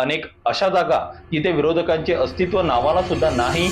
अनेक अशा जागा जिथे विरोधकांचे अस्तित्व नावाला सुद्धा नाही.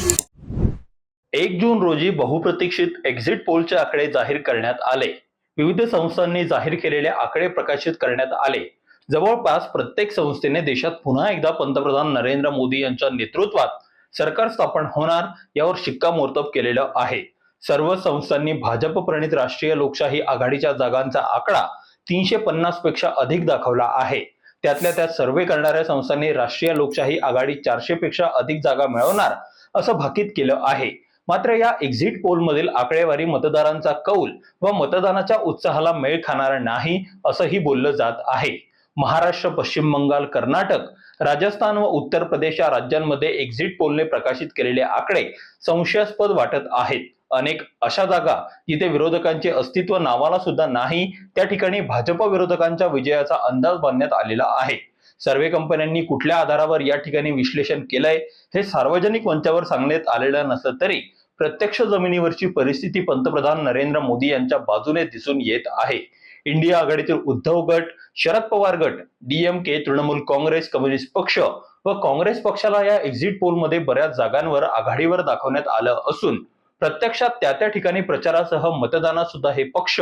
एक जून रोजी बहुप्रतीक्षित एक्झिट पोलचे आकडे जाहीर करण्यात आले. विविध संस्थांनी जाहीर केलेले आकडे प्रकाशित करण्यात आले. जवळपास प्रत्येक संस्थेने देशात पुन्हा एकदा पंतप्रधान नरेंद्र मोदी यांच्या नेतृत्वात सरकार स्थापन होणार यावर शिक्कामोर्तब केलेलं आहे. सर्व संस्थांनी भाजप प्रणित राष्ट्रीय लोकशाही आघाडीच्या जागांचा आकडा तीनशे पन्नासपेक्षा अधिक दाखवला आहे. त्यातल्या त्यात सर्वे करणाऱ्या संस्थांनी राष्ट्रीय लोकशाही आघाडी चारशे पेक्षा अधिक जागा मिळवणार असं भाकीत केलं आहे. मात्र या एक्झिट पोलमधील आकडेवारी मतदारांचा कौल व मतदानाच्या उत्साहाला मेळ खाणार नाही असंही बोललं जात आहे. महाराष्ट्र पश्चिम बंगाल कर्नाटक राजस्थान व उत्तर प्रदेश या राज्यांमध्ये एक्झिट पोलने प्रकाशित केलेले आकडे संशयास्पद वाटत आहेत. अनेक अशा जागा जिथे विरोधकांचे अस्तित्व नावाला सुद्धा नाही त्या ठिकाणी भाजप विरोधकांच्या विजयाचा अंदाज बांधण्यात आलेला आहे. सर्वे कंपन्यांनी कुठल्या आधारावर या ठिकाणी विश्लेषण केलंय हे सार्वजनिक मंचावर सांगण्यात आलेलं नसलं तरी प्रत्यक्ष जमिनीवरची परिस्थिती पंतप्रधान नरेंद्र मोदी यांच्या बाजूने दिसून येत आहे. इंडिया आघाडीतील उद्धव गट शरद पवार गट डीएमके तृणमूल काँग्रेस कम्युनिस्ट पक्ष व काँग्रेस पक्षाला या एक्झिट पोलमध्ये बऱ्याच जागांवर आघाडीवर दाखवण्यात आलं असून प्रत्यक्षात त्या त्या ठिकाणी प्रचारासह मतदानात सुद्धा हे पक्ष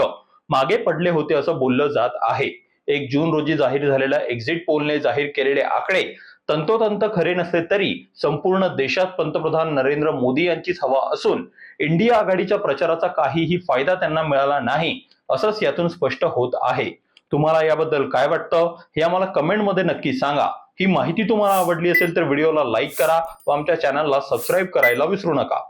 मागे पडले होते असं बोललं जात आहे. एक जून रोजी जाहीर झालेल्या एक्झिट पोलने जाहीर केलेले आकडे तंतोतंत खरे नसले तरी संपूर्ण देशात पंतप्रधान नरेंद्र मोदी यांचीच हवा असून इंडिया आघाडीच्या प्रचाराचा काहीही फायदा त्यांना मिळाला नाही असंच यातून स्पष्ट होत आहे. तुम्हाला याबद्दल काय वाटतं? हे आम्हाला कमेंटमध्ये नक्की सांगा. ही माहिती तुम्हाला आवडली असेल तर व्हिडिओला लाईक करा व आमच्या चॅनलला सबस्क्राईब करायला विसरू नका.